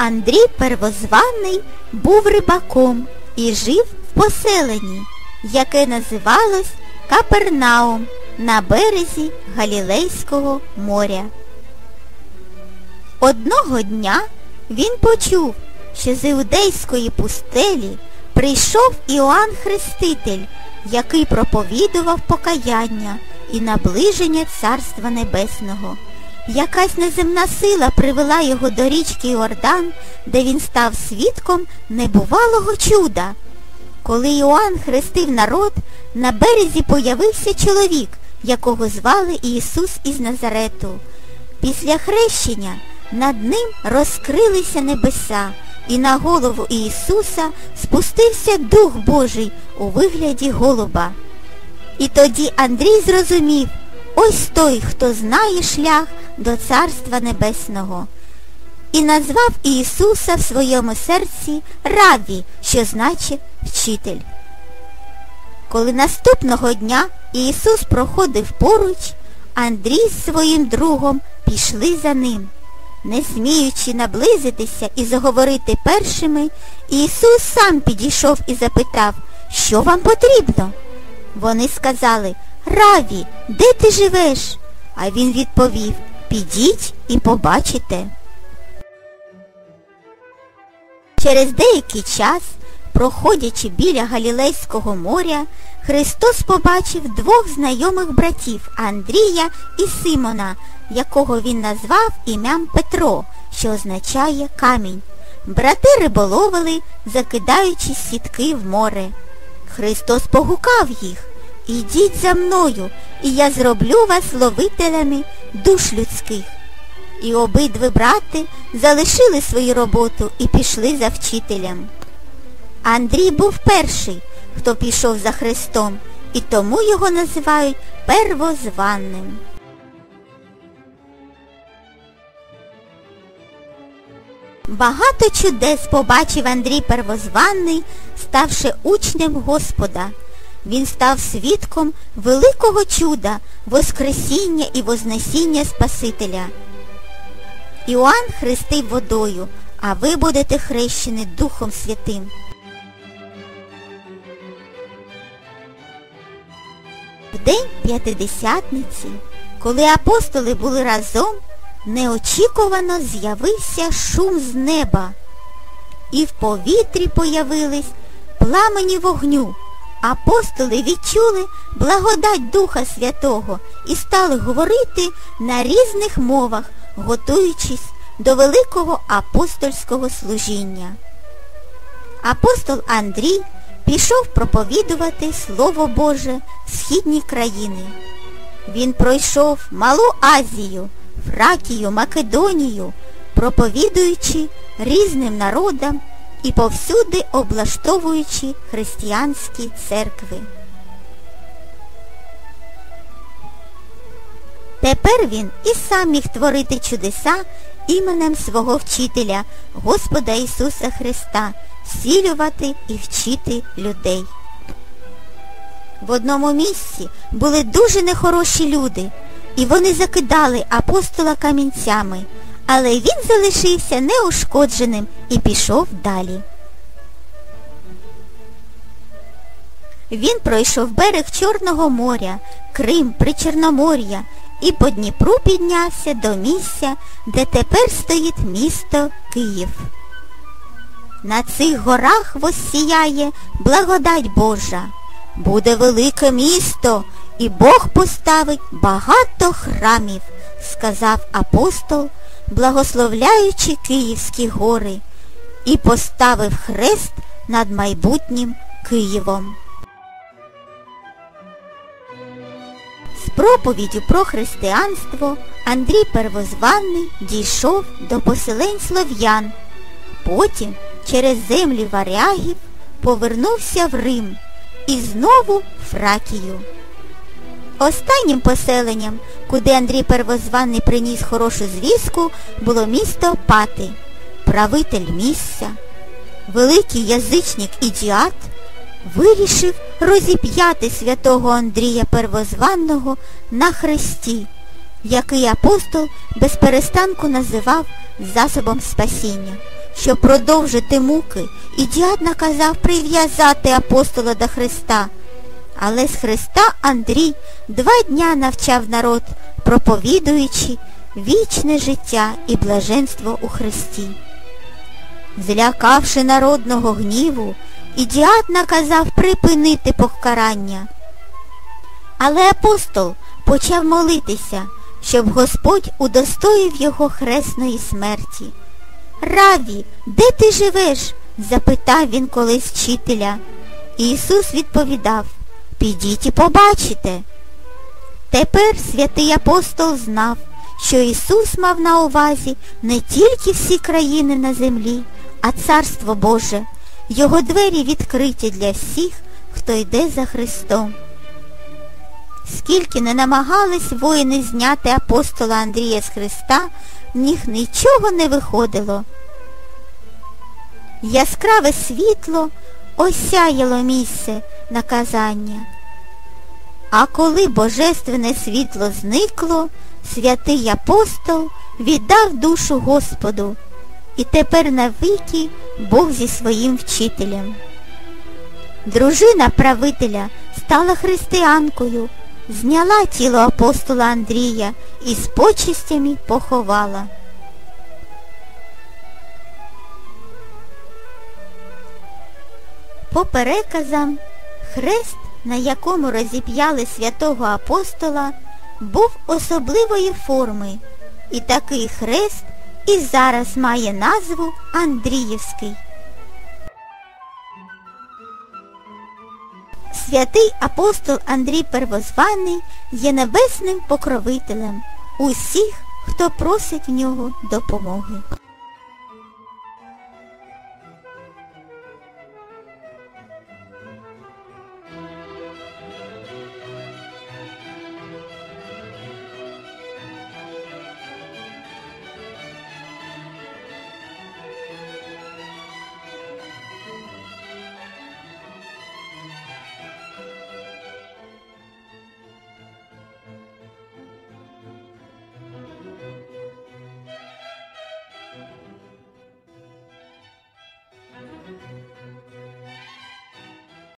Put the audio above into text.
Андрій Первозваний був рибаком і жив в поселенні, яке називалось Капернаум на березі Галілейського моря. Одного дня він почув, що з іудейської пустелі прийшов Іоанн Хреститель, який проповідував покаяння і наближення Царства Небесного. Якась неземна сила привела його до річки Іордан, де він став свідком небувалого чуда. Коли Іоанн хрестив народ, на березі появився чоловік, якого звали Ісус із Назарету. Після хрещення над ним розкрилися небеса, і на голову Ісуса спустився Дух Божий у вигляді голуба. І тоді Андрій зрозумів, ось той, хто знає шлях до Царства Небесного. І назвав Ісуса в своєму серці Раві, що значить вчитель. Коли наступного дня Ісус проходив поруч, Андрій з своїм другом пішли за ним. Не сміючи наблизитися і заговорити першими, Ісус сам підійшов і запитав, що вам потрібно? Вони сказали, Раві, де ти живеш? А він відповів, підіть і побачите. Через деякий час, проходячи біля Галілейського моря, Христос побачив двох знайомих братів Андрія і Симона, якого він назвав ім'ям Петро, що означає камінь. Брати риболовили, закидаючи сітки в море. Христос погукав їх. Ідіть за мною, і я зроблю вас ловителями душ людських. І обидві брати залишили свою роботу і пішли за вчителем. Андрій був перший, хто пішов за Христом, і тому його називають первозванним. Багато чудес побачив Андрій Первозванний, ставши учнем Господа. Він став свідком великого чуда, Воскресіння і Вознесіння Спасителя. Іоанн хрестив водою, а ви будете хрещені Духом Святим. В день П'ятидесятниці, коли апостоли були разом, неочікувано з'явився шум з неба, і в повітрі появились пламені вогню. Апостоли відчули благодать Духа Святого і стали говорити на різних мовах, готуючись до великого апостольського служіння. Апостол Андрій пішов проповідувати Слово Боже в східні країни. Він пройшов Малу Азію, Фракію, Македонію, проповідуючи різним народам і повсюди облаштовуючи християнські церкви. Тепер він і сам міг творити чудеса іменем свого вчителя, Господа Ісуса Христа, зцілювати і вчити людей. В одному місці були дуже нехороші люди, і вони закидали апостола камінцями, але він залишився неушкодженим і пішов далі. Він пройшов берег Чорного моря, Крим, Причорномор'я і по Дніпру піднявся до місця, де тепер стоїть місто Київ. На цих горах воссіяє благодать Божа. Буде велике місто, і Бог поставить багато храмів, сказав апостол, благословляючи Київські гори, і поставив хрест над майбутнім Києвом. З проповіддю про християнство Андрій Первозванний дійшов до поселень слов'ян. Потім через землі варягів повернувся в Рим і знову в Фракію. Останнім поселенням, куди Андрій Первозванний приніс хорошу звістку, було місто Пати, правитель місця. Великий язичник Ідіат вирішив розіп'яти святого Андрія Первозванного на хресті, який апостол без перестанку називав засобом спасіння. щоб продовжити муки, і діад наказав прив'язати апостола до Христа. Але з Христа Андрій два дня навчав народ, проповідуючи вічне життя і блаженство у Христі. Злякавши народного гніву, ідіат наказав припинити покарання. Але апостол почав молитися, щоб Господь удостоїв його хресної смерті. Раві, де ти живеш? запитав він колись вчителя. І Ісус відповідав, підіть і побачите. Тепер святий апостол знав, що Ісус мав на увазі не тільки всі країни на землі, а Царство Боже, Його двері відкриті для всіх, хто йде за Христом. Скільки не намагались воїни зняти апостола Андрія з Христа, в них нічого не виходило. Яскраве світло осяяло місце наказання. А коли божественне світло зникло, святий апостол віддав душу Господу, і тепер навіки Бог зі своїм вчителем. Дружина правителя стала християнкою, зняла тіло апостола Андрія і з почистями поховала. По переказам, хрест, на якому розіп'яли святого апостола, був особливої форми, і такий хрест і зараз має назву Андріївський. Святий апостол Андрій Первозваний є небесним покровителем усіх, хто просить в нього допомоги.